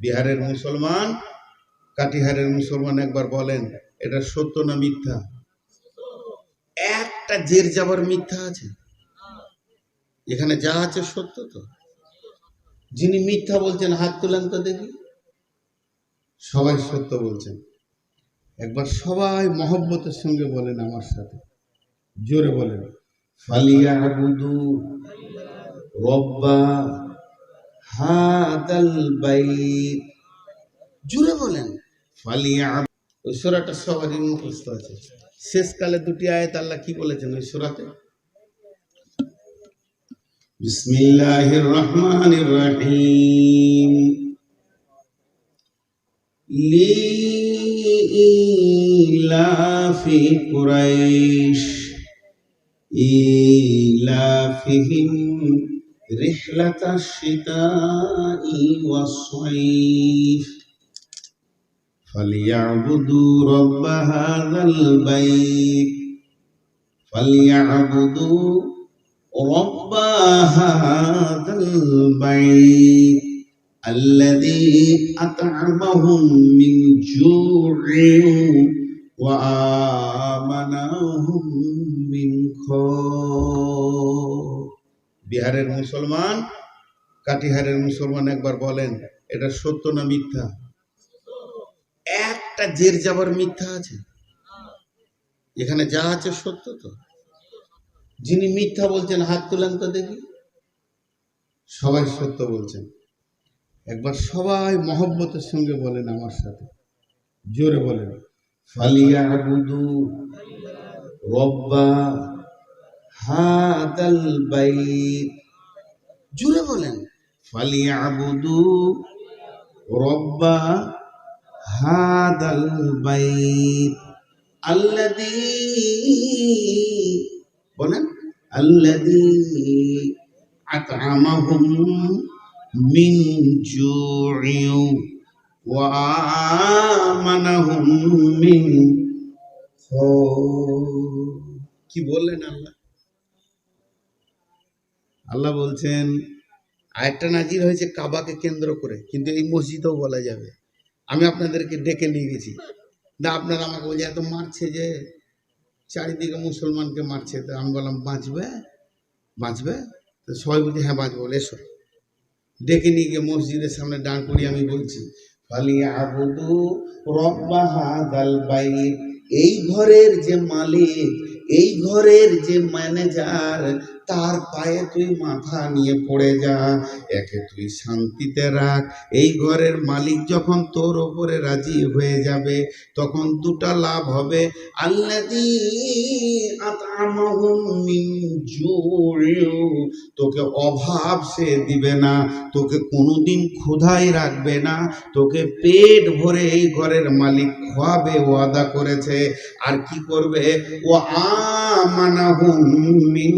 বিহারের মুসলমান, কাটিহারের মুসলমান একবার বলেন, এটা সত্য না মিথ্যা? একটা জের যাবার মিথ্যা আছে। এখানে যা আছে সত্য তো। যিনি মিথ্যা বলছেন, হাত তুলেন তো দেখি। সবাই সত্য বলছেন। একবার সবাই মহব্বতের সঙ্গে বলেন আমার সাথে। জোরে বলেন। ফালিয়া রব্বা জুড়ে বলেন। ফালিয়া ওই সবারই মুখস্থ আছে। শেষকালে দুটি আয়াত আল্লাহ কি বলেছেন ওই সুরাতে? বিসমিল্লাহির رحلة الشتاء والصيف. فليعبدوا رب هذا البيت. فليعبدوا رب هذا البيت الذي أطعمهم من جوع وآمنهم من خوف. বিহারের মুসলমান, কাটিহারের মুসলমান একবার বলেন, এটা সত্য না মিথ্যা? একটা জের যাবার মিথ্যা আছে। এখানে যা আছে সত্য তো। যিনি মিথ্যা বলছেন, হাত তুলেন তো দেখি। সবাই সত্য বলছেন। একবার সবাই মহব্বতের সঙ্গে বলেন আমার সাথে। জোরে বলেন। ফালিয়া রব্বা হাদাল বাইত। জোরে বলেন ফালিয়া আবুদু রব্বা হাদাল বাইত। আল্লাযী বলেন, আল্লাযী আত'আমাহুম মিন জু'in ওয়া আমানাহুম মিন কি বললেন আল্লাহ? আল্লাহ বলছেন আরেকটা নাজির হয়েছে কাবাকে কেন্দ্র করে, কিন্তু এই মসজিদও বলা যাবে। আমি আপনাদেরকে ডেকে নিয়ে গেছি। না, আপনারা আমাকে বলছে এত মারছে যে চারিদিকে মুসলমানকে মারছে। তো আমি বললাম, বাঁচবে? বাঁচবে? তো সবাই বলছে হ্যাঁ বাঁচবো, বলে এসো। ডেকে নিয়ে গিয়ে মসজিদের সামনে দাঁড় করিয়ে আমি বলছি এই ঘরের যে মালিক, এই ঘরের যে ম্যানেজার তার পায়ে তুই মাথা নিয়ে পড়ে যা, একে তুই শান্তিতে রাখ। এই ঘরের মালিক যখন তোর ওপরে রাজি হয়ে যাবে, তখন দুটা লাভ হবে। আল্লাদি তোকে অভাব সে দিবে না, তোকে কোনোদিন ক্ষুধাই রাখবে না। তোকে পেট ভরে এই ঘরের মালিক খাওয়াবে ওয়াদা করেছে। আর কি করবে? ও আমানাহুম মিন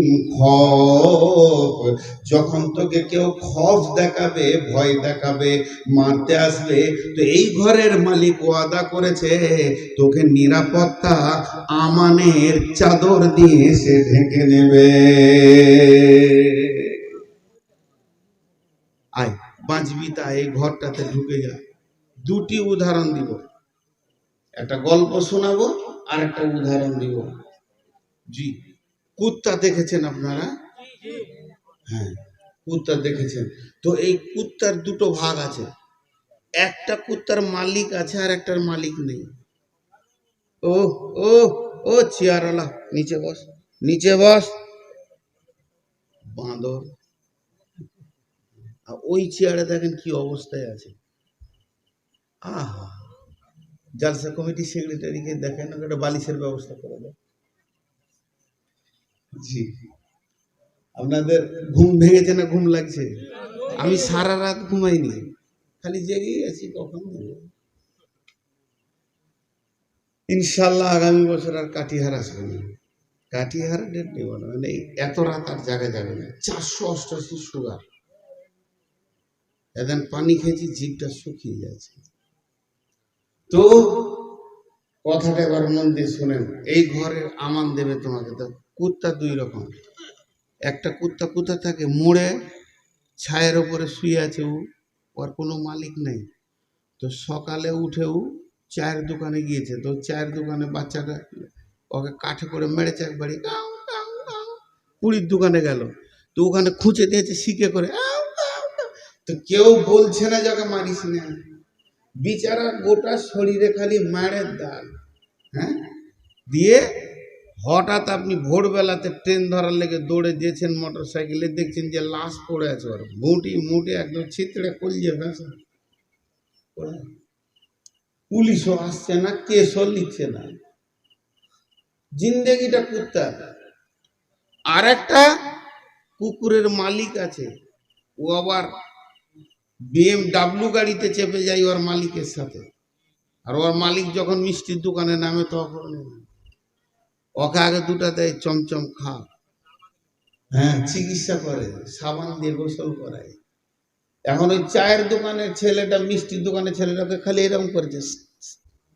খফ যখন তোকে কেউ খফ দেখাবে, ভয় দেখাবে, মারতে আসবে, তো এই ঘরের মালিক ওয়াদা করেছে, তোকে নিরাপত্তা আমানের চাদর দিয়ে সে ঢেকে নেবে। আয়, বাঁচবি তা, এই ঘরটাতে ঢুকে যা। দুটি উদাহরণ দিব। একটা গল্প শোনাবো আর একটা উদাহরণ দিব। জি। কুত্তা দেখেছেন আপনারা? হ্যাঁ কুত্তা দেখেছেন। তো এই কুত্তার দুটো ভাগ আছে। একটা কুত্তার মালিক আছে আর একটার মালিক নেই। ও ও ও চেয়ারওয়ালা, নিচে বস নিচে বস। বাঁদর। আর ওই চেয়ারে দেখেন কি অবস্থায় আছে। আহা, জালসা কমিটি সেক্রেটারিকে দেখেন একটা বালিশের ব্যবস্থা করে দেয় আপনাদের ঘুম ভেঙেছে না ঘুম লাগছে? আমি সারা রাত ঘুমাইনি। খালি জেগেই আছি, কখন ইনশাল্লাহ আগামী বছর আর কাটিহার আসবে না। কাটিহার ডেট নেব না মানে এত রাত আর জায়গা যাবে না। চারশো অষ্টাশি সুগার এদিন পানি খেয়েছি, জিভটা শুকিয়ে যাচ্ছে। তো, কথাটা এবার মন দিয়ে শুনেন, এই ঘরের আমান দেবে তোমাকে তো। কুত্তা দুই রকম। একটা কুত্তা কুত্তা থাকে? মোড়ে, ছায়ের ওপরে শুয়ে আছে ও। ওর কোনো মালিক নেই। তো সকালে উঠেও চায়ের দোকানে গিয়েছে। তো চায়ের দোকানে বাচ্চাটা ওকে কাঠে করে মেরেছে একবারই। পুরীর দোকানে গেল। তো ওখানে খুঁচে দিয়েছে শিখে করে। তো কেউ বলছে না যাকে মারিস না। বিচারা গোটা শরীরে খালি মারের দাল হ্যাঁ? দিয়ে হঠাৎ আপনি ভোরবেলাতে ট্রেন ধরার লেগে দৌড়ে দিয়েছেন মোটর সাইকেলে দেখছেন যে লাশ পড়ে আছে ওর। মুটি মুটি একদম ছিতড়ে ভেসে পড়ে। পুলিশও আসছে না, কেসও লিখছে না। জিন্দেগিটা কুত্তার। আর একটা কুকুরের মালিক আছে, ও আবার বিএমডাব্লিউ গাড়িতে চেপে যায় ওর মালিকের সাথে। আর ওর মালিক যখন মিষ্টির দোকানে নামে তখন আগে দুটা দেয় চমচম খা হ্যাঁ চিকিৎসা করে, সাবান দিয়ে গোসল করায়। এখন ওই চায়ের দোকানের ছেলেটা, মিষ্টির দোকানের ছেলেটাকে খালি এরকম করেছে।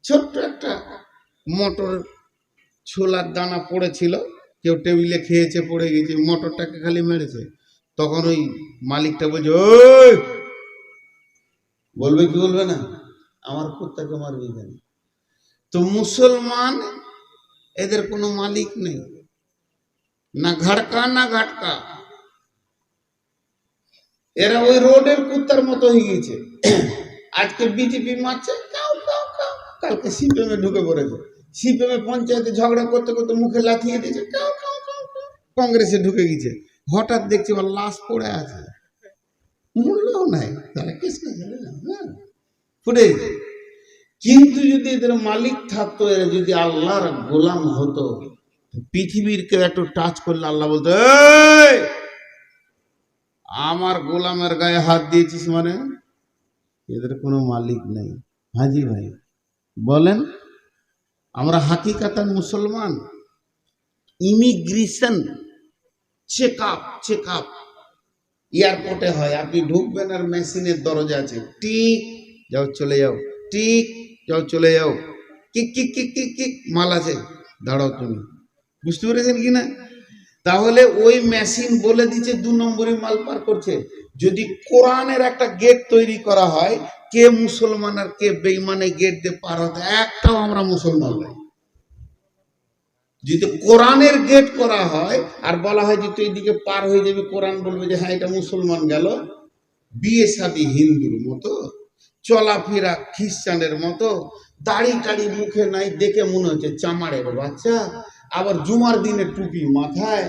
ছোট্ট একটা মটর ছোলার দানা পড়েছিল, কেউ টেবিলে খেয়েছে, পড়ে গেছে, মটরটাকে খালি মেরেছে। তখন ওই মালিকটা বলছে, ওই! বলবে কি বলবে না? আমার কুত্তাকে মারবি কেন? তো মুসলমান এদের কোনো মালিক নেই। না ঘাটকা না ঘাটকা। এরা ওই রোডের কুত্তার মতো হয়ে গেছে আজকে বিজেপি মারছে, কাউ কাউ কাউ। কালকে সিপিএমে ঢুকে পড়েছে। সিপিএমে পঞ্চায়েতে ঝগড়া করতে করতে মুখে লাথিয়ে দিয়েছে। কংগ্রেসে ঢুকে গেছে হঠাৎ দেখছি ওর লাশ পড়ে আছে। মূল্যও নাই। তাহলে কেস ফুটে গেছে। কিন্তু যদি এদের মালিক থাকতো এরা যদি আল্লাহর গোলাম হতো পৃথিবীর কেউ একটু টাচ করলে আল্লাহ বলতো "এই, আমার গোলামের গায়ে হাত দিয়েছিস মানে? এদের কোনো মালিক নেই। হাজি ভাই বলেন আমরা হাকিকাতান মুসলমান immigration check up check up এয়ারপোর্টে হয় আপনি ঢুকবেন আর মেশিনের দরজা আছে টিক যাও চলে যাও টিক। যাও, চলে যাও। Kick kick kick kick kick, মাল আছে। দাঁড়াও তুমি। বুঝতে পেরেছেন কি না? তাহলে ওই মেশিন বলে দিচ্ছে, দু নম্বরই মাল পার করছে। যদি কোরআনের একটা গেট তৈরি করা হয়, কে মুসলমান আর কে বেইমানে গেট দিয়ে পার হতে, একটাও আমরা মুসলমান নাই। যদি কোরআনের গেট করা হয়, আর বলা হয় যে তুই এদিকে পার হয়ে যাবি, কোরআন বলবে যে হ্যাঁ এটা মুসলমান গেল। বিয়ে শাদী হিন্দুর মতো। চলাফেরা খ্রিস্টানের মতো, দাড়ি টাড়ি মুখে নাই দেখে মনে হচ্ছে চামারের বাচ্চা, আবার জুমার দিনে টুপি মাথায়।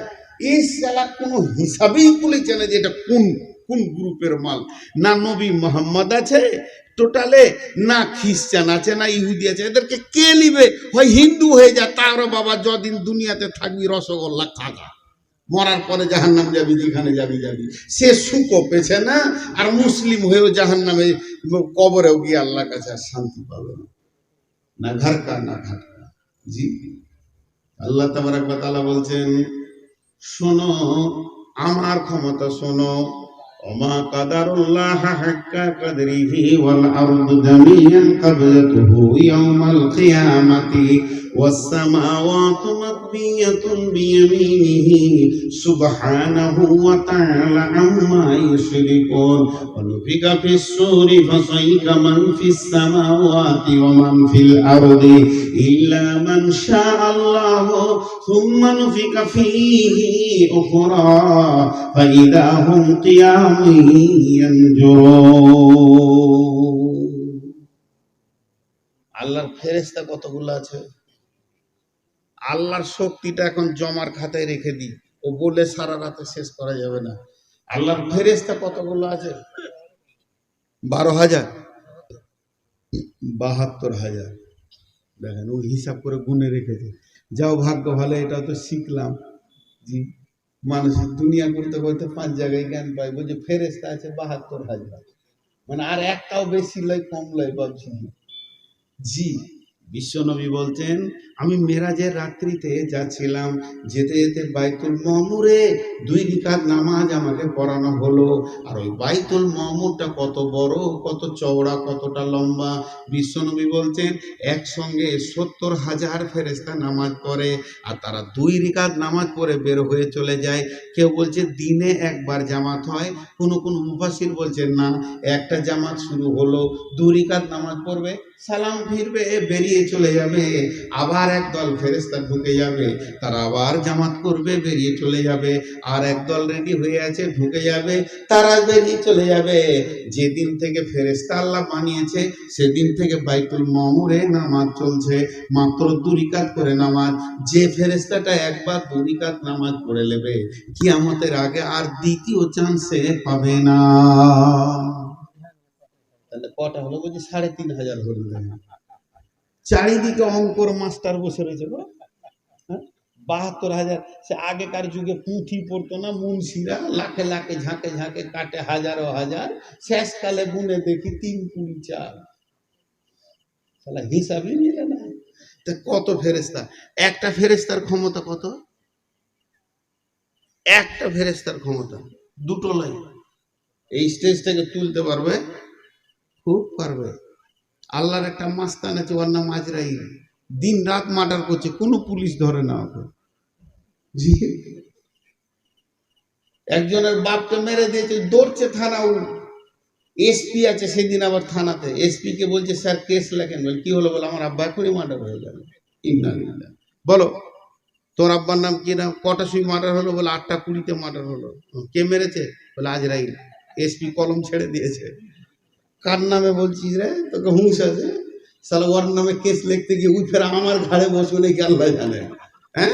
এই সালা কোনো হিসাবেই বলেছে না যে এটা কোন কোন গ্রুপের মাল। না নবী মোহাম্মদ আছে টোটালে, না খ্রিস্টান আছে, না ইহুদি আছে। এদেরকে কে নিবে? হয় হিন্দু হয়ে যা, তার বাবা যদিন দুনিয়াতে থাকবি, রসগোল্লা খাগা। মরার পরে জাহান নাম যাবি, যেখানে যাবি যাবি। সে সুখও পেছে না, আর মুসলিম হয়েও জাহান নামে কবরেও গিয়ে আল্লাহর কাছে আর শান্তি পাবে না। না ঘরকা না ঘাটকা। জি। আল্লাহ ওয়া বলছেন, শোনো, আমার ক্ষমতা শোনো। হাক্কা কাদরিহি ওয়াল আরদু জামিআন কাবলাতুহু ইয়াওমাল কিয়ামাতি। বিয়ামিনিহি সুবহানাহু ওয়া তাআলা আম্মা ইউশরিকুন ওয়া নুফিকা ফিস সূরি ফাসাইকা মান ফিস সামাওয়াতি ওয়া মান ফিল আরদি ইল্লা মান শাআল্লাহু থুম্মা নুফিকা ফীহি উখরা ফাইদা হুম কিয়ামুন ইয়ানজুরুন আল্লাহর ফেরেশতা কতগুলো আছে? আল্লাহর শক্তিটা এখন জমার খাতায় রেখে দিই। ও বলে সারা রাতে শেষ করা যাবে না। আল্লাহর ফেরেশতা কতগুলো আছে? বারো হাজার? বাহাত্তর হাজার। দেখেন, ও হিসাব করে গুনে রেখেছে। যাও, ভাগ্য ভালো, এটাও তো শিখলাম। জি, মানুষের দুনিয়া করতে করতে পাঁচ জায়গায় জ্ঞান পাই বলছে ফেরেস্তা আছে বাহাত্তর হাজার। মানে আর একটাও বেশি লয়, কম লয়, ভাবছি। জি। বিশ্বনবী বলছেন আমি মেরাজের রাত্রিতে যাচ্ছিলাম, যেতে যেতে বাইতুল মমুরে দুই রিকাত নামাজ আমাকে পড়ানো হলো। আর ওই বাইতুল মমুরটা কত বড়, কত চওড়া, কতটা লম্বা। বিশ্বনবী বলছেন একসঙ্গে সত্তর হাজার ফেরেস্তা নামাজ পড়ে, আর তারা দুই রিকাত নামাজ পড়ে বের হয়ে চলে যায়। কেউ বলছে, দিনে একবার জামাত হয়। কোনো কোনো মুফাসির বলছেন, না, একটা জামাত শুরু হলো, দু রিকাত নামাজ পড়বে, সালাম ফিরবে, এ বেরিয়ে চলে যাবে, আবার একদল ফেরেস্তা ঢুকে যাবে, তারা আবার জামাত করবে, বেরিয়ে চলে যাবে, আর একদল রেডি হয়ে আছে, ঢুকে যাবে, তারা বেরিয়ে চলে যাবে। যেদিন থেকে ফেরেস্তা আল্লাহ বানিয়েছে, সেদিন থেকে বাইতুল মামুরে নামাজ চলছে, মাত্র দুরিকাত করে নামাজ। যে ফেরেস্তাটা একবার দুরিকাত নামাজ পড়ে নেবে কি কিয়ামতের আগে আর দ্বিতীয় চান্সে পাবে না। তাহলে কটা হলো? বলছি সাড়ে তিন হাজার হলো। চারিদিকে অঙ্কর মাস্টার বসে রয়েছে গো। হ্যাঁ? বাহাত্তর হাজার। সে আগেকার যুগে পুঁথি পড়তো না, মুন্সিরা লাখে লাখে ঝাঁকে ঝাঁকে কাটে হাজারো হাজার। শেষকালে গুনে দেখি তিন কুড়ি চার তাহলে হিসাবই মিলে না। তা কত ফেরেস্তা একটা ফেরেস্তার ক্ষমতা কত? একটা ফেরেস্তার ক্ষমতা দুটো লাইন এই স্টেজটাকে তুলতে পারবে? খুব পারবে। আল্লাহর একটা মাস্তান আছে, ওর নাম আজরাইল। দিন রাত মার্ডার করছে, কোনো পুলিশ ধরে না ওকে। জি। একজনের বাপকে মেরে দিয়েছে, দৌড়ছে থানা ও। এসপি আছে সেদিন আবার থানাতে। এসপি কে বলছে, স্যার, কেস লেখেন। বলে, কি হলো? বলে, আমার আব্বা করে মার্ডার হয়ে গেল। ইন্না বলো, তোর আব্বার নাম কি? নাম কটা সময় মার্ডার হলো? বলে, আটটা কুড়িতে মার্ডার হলো। কে মেরেছে? বলে, আজরাইল। এসপি কলম ছেড়ে দিয়েছে। কার নামে বলছিস রে? তোকে হুঁশ আছে। সালে ওর নামে কেস লিখতে গিয়ে উই ফের আমার ঘাড়ে বসবে নাকি আল্লাহ জানে। হ্যাঁ?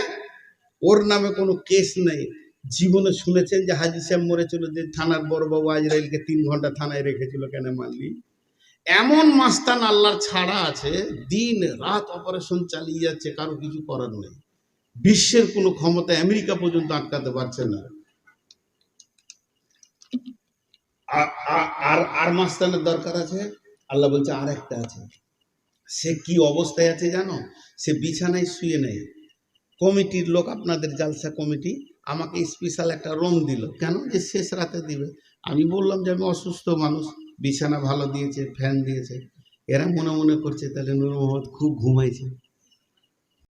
ওর নামে কোনো কেস নেই। জীবনে শুনেছেন যে হাজি সাহেব মরেছিল যে থানার বড়বাবু আজরাইলকে তিন ঘণ্টা থানায় রেখেছিল কেন মানলি এমন মাস্তান আল্লাহর ছাড়া আছে, দিন রাত অপারেশন চালিয়ে যাচ্ছে, কারও কিছু করার নেই। বিশ্বের কোনো ক্ষমতা আমেরিকা পর্যন্ত আটকাতে পারছে না আর- আর- আর আর মাস্তানের দরকার আছে? আল্লাহ বলছে আর একটা আছে। সে কি অবস্থায় আছে জানো? সে বিছানায় শুয়ে নেই। কমিটির লোক, আপনাদের জালসা কমিটি, আমাকে স্পেশাল একটা রুম দিল। কেন? যে শেষ রাতে দিবে। আমি বললাম যে, আমি অসুস্থ মানুষ। বিছানা ভালো দিয়েছে ফ্যান দিয়েছে। এরা মনে মনে করছে, তাহলে নূর মোহাম্মদ খুব ঘুমাইছে।